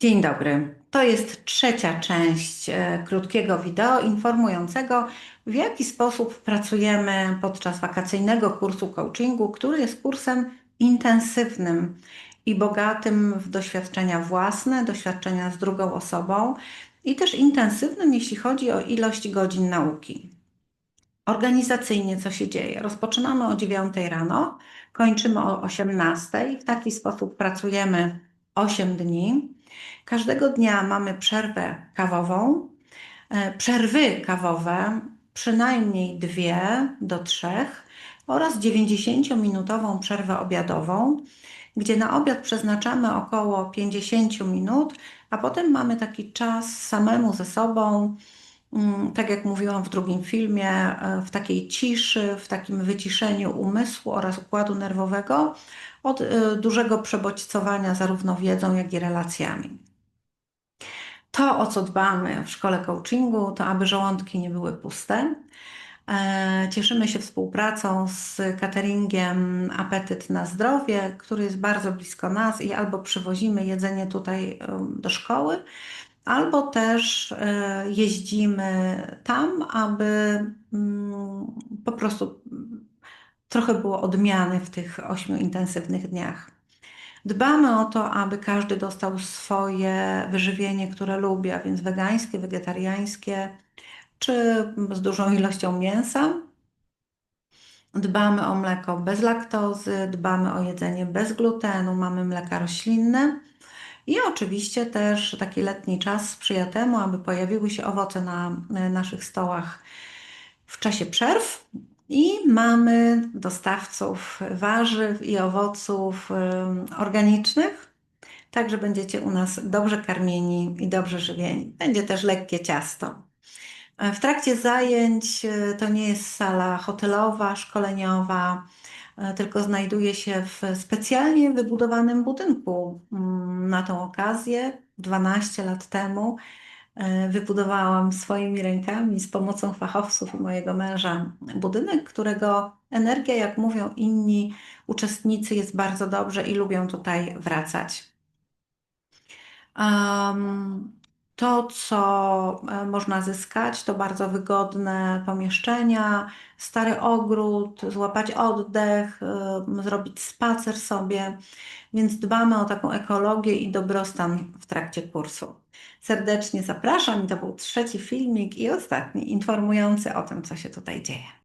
Dzień dobry. To jest trzecia część e, krótkiego wideo informującego, w jaki sposób pracujemy podczas wakacyjnego kursu coachingu, który jest kursem intensywnym i bogatym w doświadczenia własne, doświadczenia z drugą osobą i też intensywnym, jeśli chodzi o ilość godzin nauki. Organizacyjnie co się dzieje? Rozpoczynamy o 9 rano, kończymy o 18. W taki sposób pracujemy 8 dni. Każdego dnia mamy przerwę kawową, e, przerwy kawowe przynajmniej dwie do trzech oraz 90-minutową przerwę obiadową, gdzie na obiad przeznaczamy około 50 minut, a potem mamy taki czas samemu ze sobą, tak jak mówiłam w drugim filmie, e, w takiej ciszy, w takim wyciszeniu umysłu oraz układu nerwowego od e, dużego przebodźcowania zarówno wiedzą, jak i relacjami. To, o co dbamy w szkole coachingu, to aby żołądki nie były puste. E, cieszymy się współpracą z cateringiem Apetyt na Zdrowie, który jest bardzo blisko nas i albo przywozimy jedzenie tutaj do szkoły, albo też e, jeździmy tam, aby mm, po prostu trochę było odmiany w tych ośmiu intensywnych dniach. Dbamy o to, aby każdy dostał swoje wyżywienie, które lubi, a więc wegańskie, wegetariańskie, czy z dużą ilością mięsa. Dbamy o mleko bez laktozy, dbamy o jedzenie bez glutenu, mamy mleka roślinne. I oczywiście też taki letni czas sprzyja temu, aby pojawiły się owoce na naszych stołach w czasie przerw. I mamy dostawców warzyw i owoców organicznych, także będziecie u nas dobrze karmieni i dobrze żywieni. Będzie też lekkie ciasto. W trakcie zajęć e, to nie jest sala hotelowa, szkoleniowa, e, tylko znajduje się w specjalnie wybudowanym budynku mm, na tą okazję. 12 lat temu e, wybudowałam swoimi rękami z pomocą fachowców i mojego męża budynek, którego energia, jak mówią inni uczestnicy, jest bardzo dobrze i lubią tutaj wracać. To, co e, można zyskać, to bardzo wygodne pomieszczenia, stary ogród, złapać oddech, e, zrobić spacer sobie, więc dbamy o taką ekologię i dobrostan w trakcie kursu. Serdecznie zapraszam i to był trzeci filmik i ostatni informujący o tym, co się tutaj dzieje.